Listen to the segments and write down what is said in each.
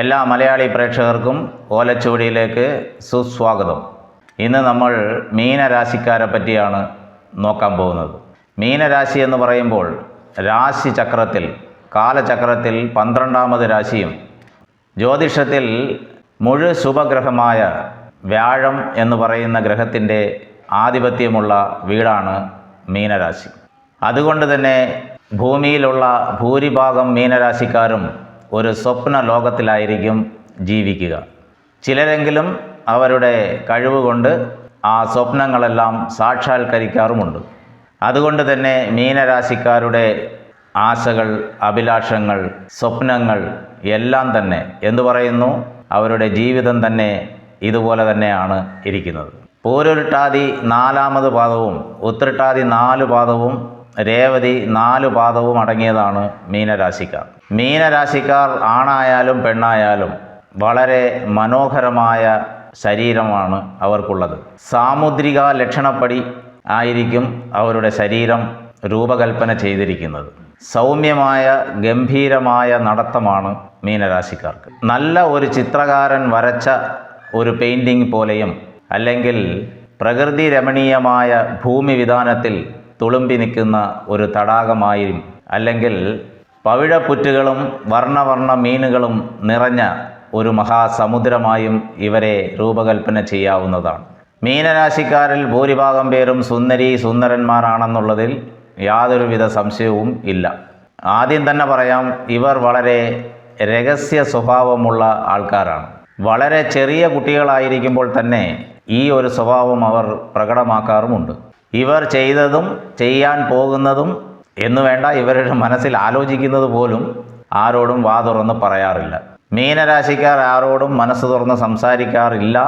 എല്ലാ മലയാളി പ്രേക്ഷകർക്കും ഓലച്ചുവടിയിലേക്ക് സുസ്വാഗതം. ഇന്ന് നമ്മൾ മീനരാശിക്കാരെ പറ്റിയാണ് നോക്കാൻ പോകുന്നത്. മീനരാശി എന്ന് പറയുമ്പോൾ രാശി ചക്രത്തിൽ കാലചക്രത്തിൽ പന്ത്രണ്ടാമത് രാശിയും ജ്യോതിഷത്തിൽ മുഴു ശുഭഗ്രഹമായ വ്യാഴം എന്ന് പറയുന്ന ഗ്രഹത്തിന്റെ ആധിപത്യമുള്ള വീടാണ് മീനരാശി. അതുകൊണ്ട് തന്നെ ഭൂമിയിലുള്ള ഭൂരിഭാഗം മീനരാശിക്കാരും ഒരു സ്വപ്ന ലോകത്തിലായിരിക്കും ജീവിക്കുക. ചിലരെങ്കിലും അവരുടെ കഴിവുകൊണ്ട് ആ സ്വപ്നങ്ങളെല്ലാം സാക്ഷാത്കരിക്കാറുമുണ്ട്. അതുകൊണ്ട് തന്നെ മീനരാശിക്കാരുടെ ആശകൾ അഭിലാഷങ്ങൾ സ്വപ്നങ്ങൾ എല്ലാം തന്നെ എന്തു പറയുന്നു? അവരുടെ ജീവിതം തന്നെ ഇതുപോലെ തന്നെയാണ് ഇരിക്കുന്നത്. പൂരൊരുട്ടാതി നാലാമത് പാദവും ഉത്രട്ടാതി നാല് പാദവും രേവതി നാലു പാദവും അടങ്ങിയതാണ് മീനരാശിക്കാർ. മീനരാശിക്കാർ ആണായാലും പെണ്ണായാലും വളരെ മനോഹരമായ ശരീരമാണ് അവർക്കുള്ളത്. സാമുദ്രിക ലക്ഷണപ്പടി ആയിരിക്കും അവരുടെ ശരീരം രൂപകൽപ്പന ചെയ്തിരിക്കുന്നത്. സൗമ്യമായ ഗംഭീരമായ നടത്തമാണ് മീനരാശിക്കാർക്ക്. നല്ല ഒരു ചിത്രകാരൻ വരച്ച ഒരു പെയിന്റിങ് പോലെയും അല്ലെങ്കിൽ പ്രകൃതി രമണീയമായ ഭൂമി വിധാനത്തിൽ തുളുമ്പി നിൽക്കുന്ന ഒരു തടാകമായും അല്ലെങ്കിൽ പവിഴപ്പുറ്റുകളും വർണവർണ മീനുകളും നിറഞ്ഞ ഒരു മഹാസമുദ്രമായും ഇവരെ രൂപകൽപ്പന ചെയ്യാവുന്നതാണ്. മീനരാശിക്കാരിൽ ഭൂരിഭാഗം പേരും സുന്ദരി സുന്ദരന്മാരാണെന്നുള്ളതിൽ യാതൊരുവിധ സംശയവും ഇല്ല. ആദ്യം തന്നെ പറയാം ഇവർ വളരെ രഹസ്യ സ്വഭാവമുള്ള ആൾക്കാരാണ്. വളരെ ചെറിയ കുട്ടികളായിരിക്കുമ്പോൾ തന്നെ ഈ ഒരു സ്വഭാവം അവർ പ്രകടമാക്കാറുമുണ്ട്. ഇവർ ചെയ്തതും ചെയ്യാൻ പോകുന്നതും എന്നു വേണ്ട ഇവരുടെ മനസ്സിൽ ആലോചിക്കുന്നത് പോലും ആരോടും വാ തുറന്ന് പറയാറില്ല. മീനരാശിക്കാർ ആരോടും മനസ്സ് തുറന്ന് സംസാരിക്കാറില്ല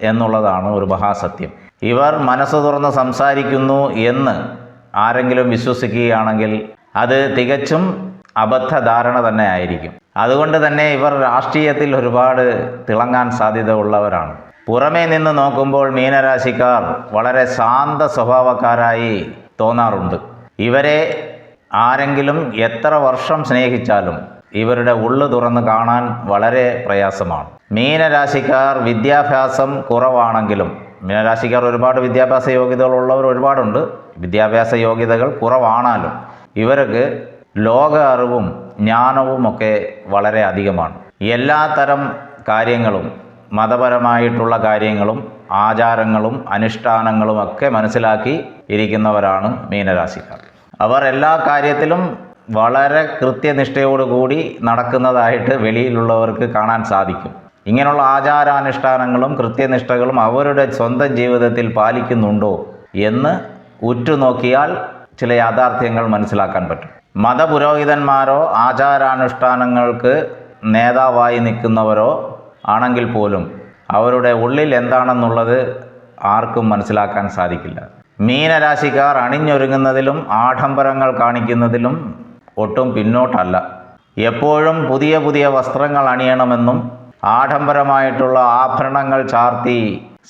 എന്നുള്ളതാണ് ഒരു മഹാസത്യം. ഇവർ മനസ്സ് തുറന്ന് സംസാരിക്കുന്നു എന്ന് ആരെങ്കിലും വിശ്വസിക്കുകയാണെങ്കിൽ അത് തികച്ചും അബദ്ധധാരണ തന്നെ ആയിരിക്കും. അതുകൊണ്ട് തന്നെ ഇവർ രാഷ്ട്രീയത്തിൽ ഒരുപാട് തിളങ്ങാൻ സാധ്യത ഉള്ളവരാണ്. പുറമേ നിന്ന് നോക്കുമ്പോൾ മീനരാശിക്കാർ വളരെ ശാന്ത സ്വഭാവക്കാരായി തോന്നാറുണ്ട്. ഇവരെ ആരെങ്കിലും എത്ര വർഷം സ്നേഹിച്ചാലും ഇവരുടെ ഉള്ളു തുറന്ന് കാണാൻ വളരെ പ്രയാസമാണ്. മീനരാശിക്കാർ വിദ്യാഭ്യാസം കുറവാണെങ്കിലും മീനരാശിക്കാർ ഒരുപാട് വിദ്യാഭ്യാസ യോഗ്യതകളുള്ളവർ ഒരുപാടുണ്ട്. വിദ്യാഭ്യാസ യോഗ്യതകൾ കുറവാണാലും ഇവർക്ക് ലോക അറിവും ജ്ഞാനവും ഒക്കെ വളരെ അധികമാണ്. എല്ലാ തരം കാര്യങ്ങളും മതപരമായിട്ടുള്ള കാര്യങ്ങളും ആചാരങ്ങളും അനുഷ്ഠാനങ്ങളും ഒക്കെ മനസ്സിലാക്കി ഇരിക്കുന്നവരാണ് മീനരാശിക്കാർ. അവർ എല്ലാ കാര്യത്തിലും വളരെ കൃത്യനിഷ്ഠയോടുകൂടി നടക്കുന്നതായിട്ട് വെളിയിലുള്ളവർക്ക് കാണാൻ സാധിക്കും. ഇങ്ങനെയുള്ള ആചാരാനുഷ്ഠാനങ്ങളും കൃത്യനിഷ്ഠകളും അവരുടെ സ്വന്തം ജീവിതത്തിൽ പാലിക്കുന്നുണ്ടോ എന്ന് ഉറ്റുനോക്കിയാൽ ചില യാഥാർത്ഥ്യങ്ങൾ മനസ്സിലാക്കാൻ പറ്റും. മതപുരോഹിതന്മാരോ ആചാരാനുഷ്ഠാനങ്ങൾക്ക് നേതാവായി നിൽക്കുന്നവരോ ആണെങ്കിൽ പോലും അവരുടെ ഉള്ളിൽ എന്താണെന്നുള്ളത് ആർക്കും മനസ്സിലാക്കാൻ സാധിക്കില്ല. മീനരാശിക്കാർ അണിഞ്ഞൊരുങ്ങുന്നതിലും ആഡംബരങ്ങൾ കാണിക്കുന്നതിലും ഒട്ടും പിന്നോട്ടല്ല. എപ്പോഴും പുതിയ പുതിയ വസ്ത്രങ്ങൾ അണിയണമെന്നും ആഡംബരമായിട്ടുള്ള ആഭരണങ്ങൾ ചാർത്തി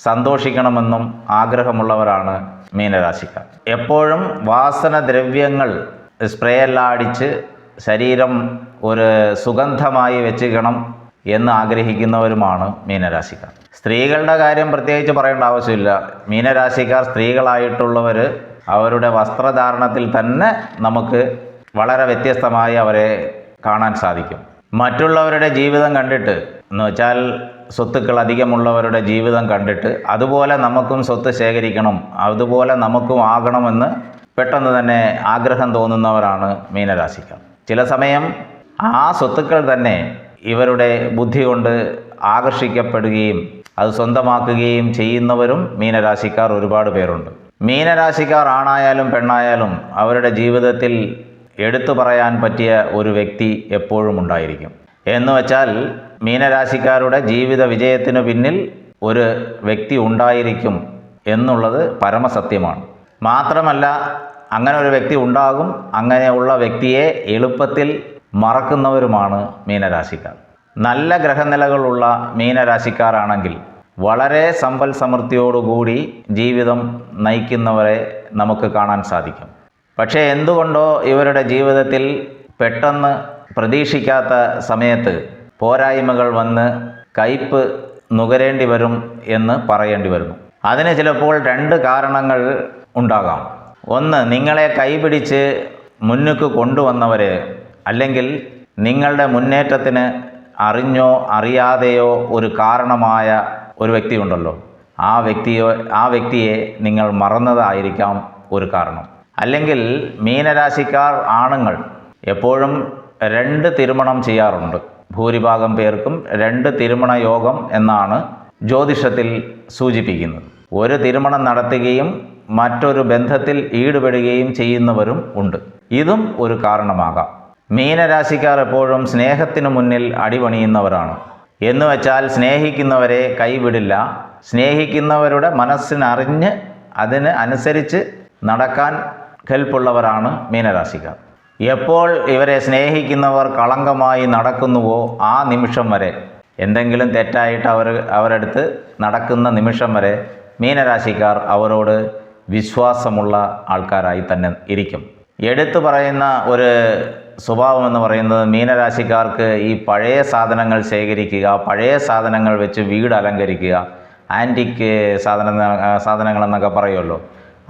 സന്തോഷിക്കണമെന്നും ആഗ്രഹമുള്ളവരാണ് മീനരാശിക്കാർ. എപ്പോഴും വാസന ദ്രവ്യങ്ങൾ സ്പ്രേ എല്ലാം അടിച്ച് ശരീരം ഒരു സുഗന്ധമായി വെച്ചിക്കണം എന്ന് ആഗ്രഹിക്കുന്നവരുമാണ് മീനരാശിക്കാർ. സ്ത്രീകളുടെ കാര്യം പ്രത്യേകിച്ച് പറയേണ്ട ആവശ്യമില്ല. മീനരാശിക്കാർ സ്ത്രീകളായിട്ടുള്ളവർ അവരുടെ വസ്ത്രധാരണത്തിൽ തന്നെ നമുക്ക് വളരെ വ്യത്യസ്തമായി അവരെ കാണാൻ സാധിക്കും. മറ്റുള്ളവരുടെ ജീവിതം കണ്ടിട്ട് എന്ന് വെച്ചാൽ സ്വത്തുക്കൾ അധികമുള്ളവരുടെ ജീവിതം കണ്ടിട്ട് അതുപോലെ നമുക്കും സ്വത്ത് ശേഖരിക്കണം അതുപോലെ നമുക്കും ആകണമെന്ന് പെട്ടെന്ന് തന്നെ ആഗ്രഹം തോന്നുന്നവരാണ് മീനരാശിക്കാർ. ചില സമയം ആ സ്വത്തുക്കൾ തന്നെ ഇവരുടെ ബുദ്ധി കൊണ്ട് ആകർഷിക്കപ്പെടുകയും അത് സ്വന്തമാക്കുകയും ചെയ്യുന്നവരും മീനരാശിക്കാർ ഒരുപാട് പേരുണ്ട്. മീനരാശിക്കാർ ആണായാലും പെണ്ണായാലും അവരുടെ ജീവിതത്തിൽ എടുത്തു പറയാൻ പറ്റിയ ഒരു വ്യക്തി എപ്പോഴും ഉണ്ടായിരിക്കും. എന്ന് വെച്ചാൽ മീനരാശിക്കാരുടെ ജീവിത വിജയത്തിന് പിന്നിൽ ഒരു വ്യക്തി ഉണ്ടായിരിക്കും എന്നുള്ളത് പരമസത്യമാണ്. മാത്രമല്ല അങ്ങനെ ഒരു വ്യക്തി ഉണ്ടാകും അങ്ങനെയുള്ള വ്യക്തിയെ എളുപ്പത്തിൽ മറക്കുന്നവരുമാണ് മീനരാശിക്കാർ. നല്ല ഗ്രഹനിലകളുള്ള മീനരാശിക്കാരാണെങ്കിൽ വളരെ സമ്പൽ സമൃദ്ധിയോടുകൂടി ജീവിതം നയിക്കുന്നവരെ നമുക്ക് കാണാൻ സാധിക്കും. പക്ഷേ എന്തുകൊണ്ടോ ഇവരുടെ ജീവിതത്തിൽ പെട്ടെന്ന് പ്രതീക്ഷിക്കാത്ത സമയത്ത് പോരായ്മകൾ വന്ന് കയ്പ് നുകരേണ്ടി വരും എന്ന് പറയേണ്ടി വരുന്നു. അതിന് ചിലപ്പോൾ രണ്ട് കാരണങ്ങൾ ഉണ്ടാകാം. ഒന്ന് നിങ്ങളെ കൈപിടിച്ച് മുന്നുക്ക് കൊണ്ടുവന്നവരെ അല്ലെങ്കിൽ നിങ്ങളുടെ മുന്നേറ്റത്തിന് അറിഞ്ഞോ അറിയാതെയോ ഒരു കാരണമായ ഒരു വ്യക്തിയുണ്ടല്ലോ. ആ വ്യക്തിയോ ആ വ്യക്തിയെ നിങ്ങൾ മറന്നതായിരിക്കാം ഒരു കാരണം. അല്ലെങ്കിൽ മീനരാശിക്കാർ ആണുങ്ങൾ എപ്പോഴും രണ്ട് തിരുമണം ചെയ്യാറുണ്ട്. ഭൂരിഭാഗം പേർക്കും രണ്ട് തിരുമണ യോഗം എന്നാണ് ജ്യോതിഷത്തിൽ സൂചിപ്പിക്കുന്നത്. ഒരു തിരുമണം നടത്തുകയും മറ്റൊരു ബന്ധത്തിൽ ഈടുപെടുകയും ചെയ്യുന്നവരും ഉണ്ട്. ഇതും ഒരു കാരണമാകാം. മീനരാശിക്കാർ എപ്പോഴും സ്നേഹത്തിനു മുന്നിൽ അടിപണിയുന്നവരാണ്. എന്ന് വെച്ചാൽ സ്നേഹിക്കുന്നവരെ കൈവിടില്ല. സ്നേഹിക്കുന്നവരുടെ മനസ്സിനറിഞ്ഞ് അതിന് അനുസരിച്ച് നടക്കാൻ കെൽപ്പുള്ളവരാണ് മീനരാശിക്കാർ. എപ്പോൾ ഇവരെ സ്നേഹിക്കുന്നവർ കളങ്കമായി നടക്കുന്നുവോ ആ നിമിഷം വരെ എന്തെങ്കിലും തെറ്റായിട്ട് അവർ അവരടുത്ത് നടക്കുന്ന നിമിഷം വരെ മീനരാശിക്കാർ അവരോട് വിശ്വാസമുള്ള ആൾക്കാരായി തന്നെ ഇരിക്കും. എടുത്തു പറയുന്ന ഒരു സ്വഭാവം എന്ന് പറയുന്നത് മീനരാശിക്കാർക്ക് ഈ പഴയ സാധനങ്ങൾ ശേഖരിക്കുക പഴയ സാധനങ്ങൾ വെച്ച് വീട് അലങ്കരിക്കുക ആന്റിക്ക് സാധന സാധനങ്ങളെന്നൊക്കെ പറയുമല്ലോ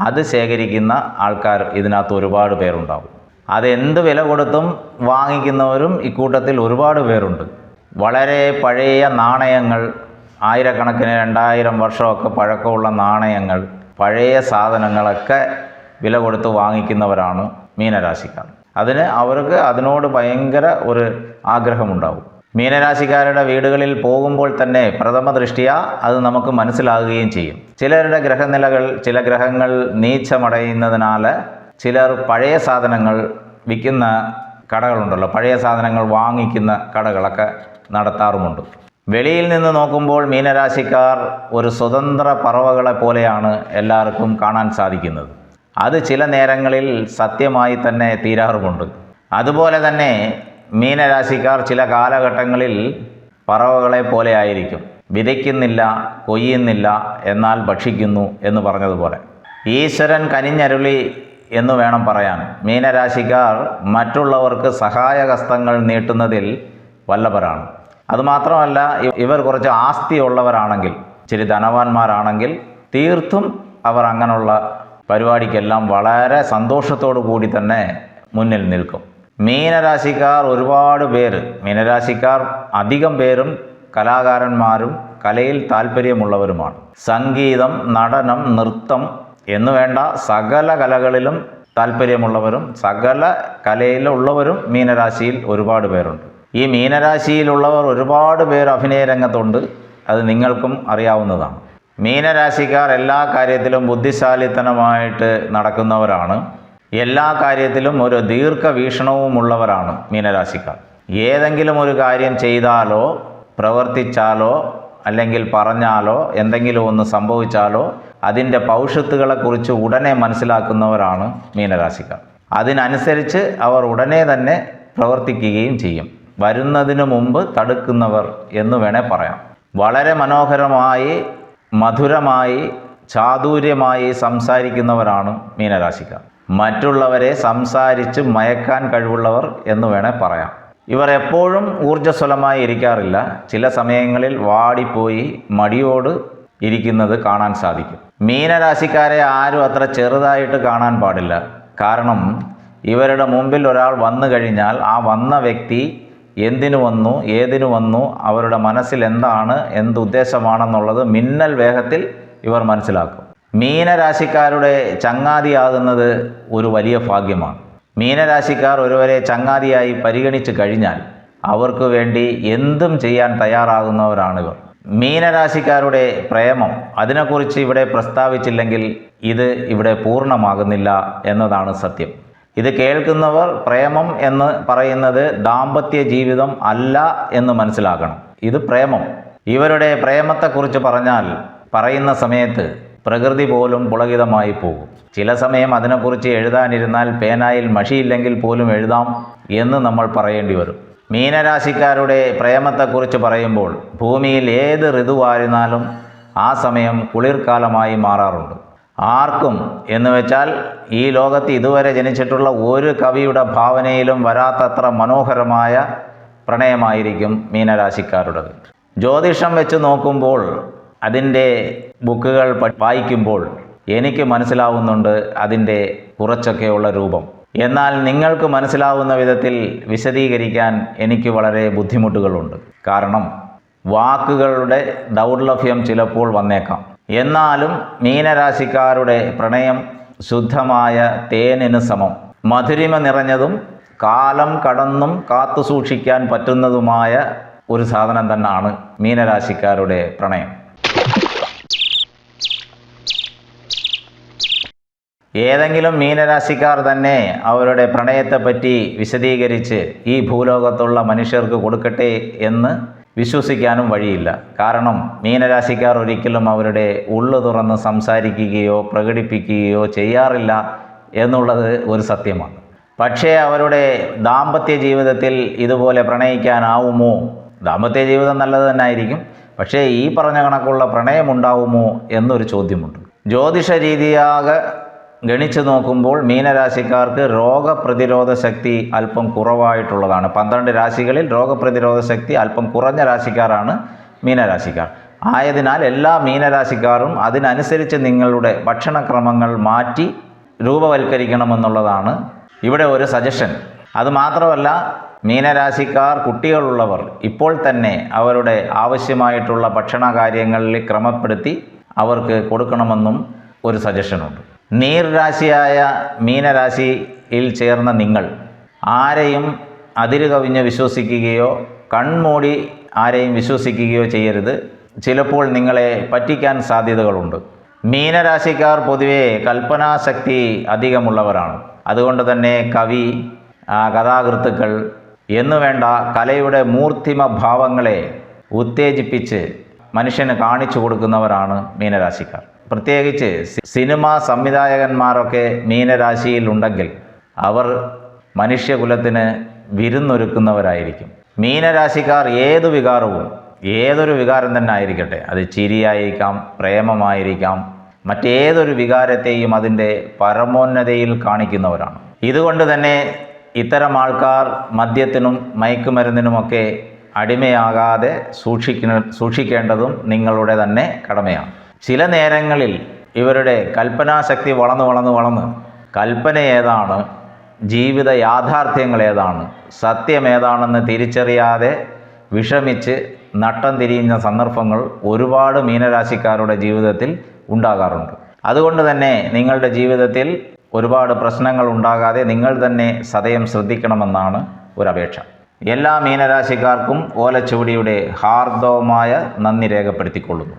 അത് ശേഖരിക്കുന്ന ആൾക്കാർ ഇതിനകത്ത് ഒരുപാട് പേരുണ്ടാവും. അതെന്ത് വില കൊടുത്തും വാങ്ങിക്കുന്നവരും ഇക്കൂട്ടത്തിൽ ഒരുപാട് പേരുണ്ട്. വളരെ പഴയ നാണയങ്ങൾ ആയിരക്കണക്കിന് രണ്ടായിരം വർഷമൊക്കെ പഴക്കമുള്ള നാണയങ്ങൾ പഴയ സാധനങ്ങളൊക്കെ വില കൊടുത്ത് വാങ്ങിക്കുന്നവരാണ് മീനരാശിക്കാർ. അതിന് അവർക്ക് അതിനോട് ഭയങ്കര ഒരു ആഗ്രഹമുണ്ടാവും. മീനരാശിക്കാരുടെ വീടുകളിൽ പോകുമ്പോൾ തന്നെ പ്രഥമ ദൃഷ്ടിയ അത് നമുക്ക് മനസ്സിലാകുകയും ചെയ്യും. ചിലരുടെ ഗ്രഹനിലകൾ ചില ഗ്രഹങ്ങൾ നീച്ചമടയുന്നതിനാൽ ചിലർ പഴയ സാധനങ്ങൾ വിൽക്കുന്ന കടകളുണ്ടല്ലോ പഴയ സാധനങ്ങൾ വാങ്ങിക്കുന്ന കടകളൊക്കെ നടത്താറുമുണ്ട്. വെളിയിൽ നിന്ന് നോക്കുമ്പോൾ മീനരാശിക്കാർ ഒരു സ്വതന്ത്ര പറവകളെ പോലെയാണ് എല്ലാവർക്കും കാണാൻ സാധിക്കുന്നത്. അത് ചില നേരങ്ങളിൽ സത്യമായി തന്നെ തീരാറുമുണ്ട്. അതുപോലെ തന്നെ മീനരാശിക്കാർ ചില കാലഘട്ടങ്ങളിൽ പറവകളെ പോലെ ആയിരിക്കും. വിതയ്ക്കുന്നില്ല കൊയ്യുന്നില്ല എന്നാൽ ഭക്ഷിക്കുന്നു എന്ന് പറഞ്ഞതുപോലെ. ഈശ്വരൻ കനിഞ്ഞരുളി എന്ന് വേണം പറയാൻ. മീനരാശിക്കാർ മറ്റുള്ളവർക്ക് സഹായഹസ്തങ്ങൾ നീട്ടുന്നതിൽ വല്ലവരാണ് അതുമാത്രമല്ല ഇവർ കുറച്ച് ആസ്തി ഉള്ളവരാണെങ്കിൽ ഇച്ചിരി ധനവാന്മാരാണെങ്കിൽ തീർത്തും അവർ അങ്ങനെയുള്ള പരിപാടിക്കെല്ലാം വളരെ സന്തോഷത്തോടു കൂടി തന്നെ മുന്നിൽ നിൽക്കും. മീനരാശിക്കാർ ഒരുപാട് പേര് മീനരാശിക്കാർ അധികം പേരും കലാകാരന്മാരും കലയിൽ താല്പര്യമുള്ളവരുമാണ്. സംഗീതം നടനം നൃത്തം എന്നുവേണ്ട സകല കലകളിലും താല്പര്യമുള്ളവരും സകല കലയിലുള്ളവരും മീനരാശിയിൽ ഒരുപാട് പേരുണ്ട്. ഈ മീനരാശിയിലുള്ളവർ ഒരുപാട് പേർ അഭിനയ രംഗത്തുണ്ട്. അത് നിങ്ങൾക്കും അറിയാവുന്നതാണ്. മീനരാശിക്കാർ എല്ലാ കാര്യത്തിലും ബുദ്ധിശാലിത്തനമായിട്ട് നടക്കുന്നവരാണ്. എല്ലാ കാര്യത്തിലും ഒരു ദീർഘവീക്ഷണവും ഉള്ളവരാണ് മീനരാശിക്കാർ. ഏതെങ്കിലും ഒരു കാര്യം ചെയ്താലോ പ്രവർത്തിച്ചാലോ അല്ലെങ്കിൽ പറഞ്ഞാലോ എന്തെങ്കിലും ഒന്ന് സംഭവിച്ചാലോ അതിന്റെ പൗഷത്തുകളെക്കുറിച്ച് ഉടനെ മനസ്സിലാക്കുന്നവരാണ് മീനരാശിക്കാർ. അതിനനുസരിച്ച് അവർ ഉടനെ തന്നെ പ്രവർത്തിക്കുകയും ചെയ്യും. വരുന്നതിന് മുമ്പ് തടുക്കുന്നവർ എന്ന് വേണേൽ പറയാം. വളരെ മനോഹരമായി മധുരമായി ചാതുര്യമായി സംസാരിക്കുന്നവരാണ് മീനരാശിക്കാർ. മറ്റുള്ളവരെ സംസാരിച്ച് മയക്കാൻ കഴിവുള്ളവർ എന്ന് വേണേൽ പറയാം. ഇവർ എപ്പോഴും ഊർജസ്വലമായി ഇരിക്കാറില്ല. ചില സമയങ്ങളിൽ വാടിപ്പോയി മടിയോട് ഇരിക്കുന്നത് കാണാൻ സാധിക്കും. മീനരാശിക്കാരെ ആരും അത്ര ചെറുതായിട്ട് കാണാൻ പാടില്ല. കാരണം ഇവരുടെ മുമ്പിൽ ഒരാൾ വന്നു കഴിഞ്ഞാൽ ആ വന്ന വ്യക്തി എന്തിനു വന്നു ഏതിനു വന്നു അവരുടെ മനസ്സിൽ എന്താണ് എന്തുദ്ദേശമാണെന്നുള്ളത് മിന്നൽ വേഗത്തിൽ ഇവർ മനസ്സിലാക്കും. മീനരാശിക്കാരുടെ ചങ്ങാതിയാകുന്നത് ഒരു വലിയ ഭാഗ്യമാണ്. മീനരാശിക്കാർ ഒരുവരെ ചങ്ങാതിയായി പരിഗണിച്ചു കഴിഞ്ഞാൽ അവർക്ക് വേണ്ടി എന്തും ചെയ്യാൻ തയ്യാറാകുന്നവരാണിവർ. മീനരാശിക്കാരുടെ പ്രേമം അതിനെക്കുറിച്ച് ഇവിടെ പ്രസ്താവിച്ചില്ലെങ്കിൽ ഇത് ഇവിടെ പൂർണമാകുന്നില്ല എന്നതാണ് സത്യം. ഇത് കേൾക്കുന്നവർ പ്രേമം എന്ന് പറയുന്നത് ദാമ്പത്യ ജീവിതം അല്ല എന്ന് മനസ്സിലാക്കണം. ഇത് പ്രേമം. ഇവരുടെ പ്രേമത്തെക്കുറിച്ച് പറഞ്ഞാൽ പറയുന്ന സമയത്ത് പ്രകൃതി പോലും പുളകിതമായി പോകും. ചില സമയം അതിനെക്കുറിച്ച് എഴുതാനിരുന്നാൽ പേനായിൽ മഷിയില്ലെങ്കിൽ പോലും എഴുതാം എന്ന് നമ്മൾ പറയേണ്ടി വരും. മീനരാശിക്കാരുടെ പ്രേമത്തെക്കുറിച്ച് പറയുമ്പോൾ ഭൂമിയിൽ ഏത് ഋതുവായിരുന്നാലും ആ സമയം കുളിർക്കാലമായി മാറാറുണ്ട്. ആർക്കും എന്ന് വെച്ചാൽ ഈ ലോകത്ത് ഇതുവരെ ജനിച്ചിട്ടുള്ള ഒരു കവിയുടെ ഭാവനയിലും വരാത്തത്ര മനോഹരമായ പ്രണയമായിരിക്കും മീനരാശിക്കാരുടേത് ജ്യോതിഷം വെച്ച് നോക്കുമ്പോൾ അതിന്റെ ബുക്കുകൾ വായിക്കുമ്പോൾ എനിക്ക് മനസ്സിലാവുന്നുണ്ട് അതിന്റെ കുറച്ചൊക്കെയുള്ള രൂപം. എന്നാൽ നിങ്ങൾക്ക് മനസ്സിലാവുന്ന വിധത്തിൽ വിശദീകരിക്കാൻ എനിക്ക് വളരെ ബുദ്ധിമുട്ടുകളുണ്ട്. കാരണം വാക്കുകളുടെ ദൗർലഭ്യം ചിലപ്പോൾ വന്നേക്കാം. എന്നാലും മീനരാശിക്കാരുടെ പ്രണയം ശുദ്ധമായ തേനിന് സമം. മധുരിമ നിറഞ്ഞതും കാലം കടന്നും കാത്തു സൂക്ഷിക്കാൻ പറ്റുന്നതുമായ ഒരു സാധനം തന്നെയാണ് മീനരാശിക്കാരുടെ പ്രണയം. ഏതെങ്കിലും മീനരാശിക്കാർ തന്നെ അവരുടെ പ്രണയത്തെപ്പറ്റി വിശദീകരിച്ച് ഈ ഭൂലോകത്തുള്ള മനുഷ്യർക്ക് കൊടുക്കട്ടെ എന്ന് വിശ്വസിക്കാനും വഴിയില്ല. കാരണം മീനരാശിക്കാർ ഒരിക്കലും അവരുടെ ഉള്ളു തുറന്ന് സംസാരിക്കുകയോ പ്രകടിപ്പിക്കുകയോ ചെയ്യാറില്ല എന്നുള്ളത് ഒരു സത്യമാണ്. പക്ഷേ അവരുടെ ദാമ്പത്യ ജീവിതത്തിൽ ഇതുപോലെ പ്രണയിക്കാനാവുമോ? ദാമ്പത്യ ജീവിതം നല്ലത് തന്നെ ആയിരിക്കും പക്ഷേ ഈ പറഞ്ഞ കണക്കുള്ള പ്രണയമുണ്ടാവുമോ എന്നൊരു ചോദ്യമുണ്ട്. ജ്യോതിഷ രീതിയാകെ ഗണിച്ചു നോക്കുമ്പോൾ മീനരാശിക്കാർക്ക് രോഗപ്രതിരോധ ശക്തി അല്പം കുറവായിട്ടുള്ളതാണ്. പന്ത്രണ്ട് രാശികളിൽ രോഗപ്രതിരോധ ശക്തി അല്പം കുറഞ്ഞ രാശിക്കാരാണ് മീനരാശിക്കാർ. ആയതിനാൽ എല്ലാ മീനരാശിക്കാരും അതിനനുസരിച്ച് നിങ്ങളുടെ ഭക്ഷണക്രമങ്ങൾ മാറ്റി രൂപവൽക്കരിക്കണമെന്നുള്ളതാണ് ഇവിടെ ഒരു സജഷൻ. അതുമാത്രമല്ല മീനരാശിക്കാർ കുട്ടികളുള്ളവർ ഇപ്പോൾ തന്നെ അവരുടെ ആവശ്യമായിട്ടുള്ള ഭക്ഷണ കാര്യങ്ങളിൽ ക്രമപ്പെടുത്തി അവർക്ക് കൊടുക്കണമെന്നും ഒരു സജഷനുണ്ട്. നീർരാശിയായ മീനരാശിയിൽ ചേർന്ന നിങ്ങൾ ആരെയും അതിര് കവിഞ്ഞ് വിശ്വസിക്കുകയോ കൺമൂടി ആരെയും വിശ്വസിക്കുകയോ ചെയ്യരുത്. ചിലപ്പോൾ നിങ്ങളെ പറ്റിക്കാൻ സാധ്യതകളുണ്ട്. മീനരാശിക്കാർ പൊതുവെ കൽപ്പനാശക്തി അധികമുള്ളവരാണ്. അതുകൊണ്ട് തന്നെ കവി കഥാകൃത്തുക്കൾ എന്നുവേണ്ട കലയുടെ മൂർത്തിമ ഭാവങ്ങളെ ഉത്തേജിപ്പിച്ച് മനുഷ്യന് കാണിച്ചു കൊടുക്കുന്നവരാണ് മീനരാശിക്കാർ. പ്രത്യേകിച്ച് സിനിമാ സംവിധായകന്മാരൊക്കെ മീനരാശിയിൽ ഉണ്ടെങ്കിൽ അവർ മനുഷ്യകുലത്തിന് വിരുന്നൊരുക്കുന്നവരായിരിക്കും. മീനരാശിക്കാർ ഏതു വികാരവും ഏതൊരു വികാരം തന്നെ ആയിരിക്കട്ടെ. അത് ചിരിയായിരിക്കാം പ്രേമമായിരിക്കാം മറ്റേതൊരു വികാരത്തെയും അതിന്റെ പരമോന്നതയിൽ കാണിക്കുന്നവരാണ്. ഇതുകൊണ്ട് തന്നെ ഇത്തരം ആൾക്കാർ മദ്യത്തിനും മയക്കുമരുന്നിനുമൊക്കെ അടിമയാകാതെ സൂക്ഷിക്കുന്ന സൂക്ഷിക്കേണ്ടതും നിങ്ങളുടെ തന്നെ കടമയാണ്. ചില നേരങ്ങളിൽ ഇവരുടെ കൽപ്പനാശക്തി വളർന്ന് വളർന്ന് വളർന്ന് കൽപ്പന ഏതാണ് ജീവിത യാഥാർത്ഥ്യങ്ങൾ ഏതാണ് സത്യം ഏതാണെന്ന് തിരിച്ചറിയാതെ വിഷമിച്ച് നട്ടം തിരിയുന്ന സന്ദർഭങ്ങൾ ഒരുപാട് മീനരാശിക്കാരുടെ ജീവിതത്തിൽ ഉണ്ടാകാറുണ്ട്. അതുകൊണ്ട് തന്നെ നിങ്ങളുടെ ജീവിതത്തിൽ ഒരുപാട് പ്രശ്നങ്ങൾ ഉണ്ടാകാതെ നിങ്ങൾ തന്നെ സതയം ശ്രദ്ധിക്കണമെന്നാണ് ഒരപേക്ഷ. എല്ലാ മീനരാശിക്കാർക്കും ഓലച്ചുവടിയുടെ ഹാർദവമായ നന്ദി രേഖപ്പെടുത്തിക്കൊള്ളുന്നു.